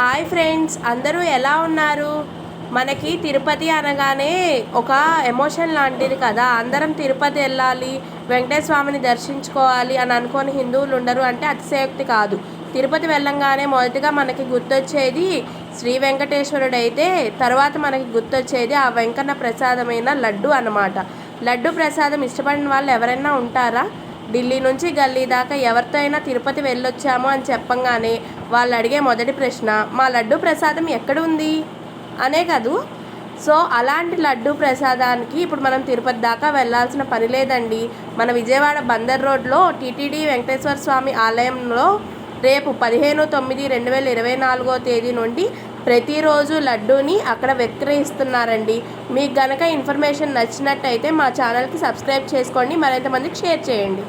Hi friends అందరూ ఎలా ఉన్నారు? మనకి తిరుపతి అనగానే ఒక ఎమోషన్ లాంటిది కదా. అందరం తిరుపతి వెళ్ళాలి వెంకటేశ్వర స్వామిని దర్శించుకోవాలి అని అనుకొని హిందువులు ఉండరు అంటే అతిశయోక్తి కాదు. తిరుపతి వెళ్ళంగానే మొదటిగా మనకి గుర్తొచ్చేది శ్రీ వెంకటేశ్వరుడు అయితే తర్వాత మనకి గుర్తొచ్చేది ఆ వెంకన్న ప్రసాదమైన లడ్డు అనమాట లడ్డు ప్రసాదం ఇష్టపడిన వాళ్ళు ఎవరైనా ఉంటారా? ఢిల్లీ నుంచి గల్లీ దాకా ఎవరితో అయినా తిరుపతి వెళ్ళొచ్చాము అని చెప్పంగానే వాళ్ళు అడిగే మొదటి ప్రశ్న మా లడ్డు ప్రసాదం ఎక్కడ ఉంది? అనే కదూ. సో అలాంటి లడ్డు ప్రసాదానికి ఇప్పుడు మనం తిరుపతి దాకా వెళ్ళాల్సిన పని లేదండి. మన విజయవాడ బందర్ రోడ్లో టీటీడీ వెంకటేశ్వర స్వామి ఆలయంలో రేపు పదిహేను తొమ్మిది రెండు వేల ఇరవై నాలుగో తేదీ నుండి ప్రతిరోజు లడ్డూని అక్కడ విక్రయిస్తున్నారండి. మీకు గనక ఇన్ఫర్మేషన్ నచ్చినట్టయితే మా ఛానల్కి సబ్స్క్రైబ్ చేసుకోండి. మరింతమందికి షేర్ చేయండి.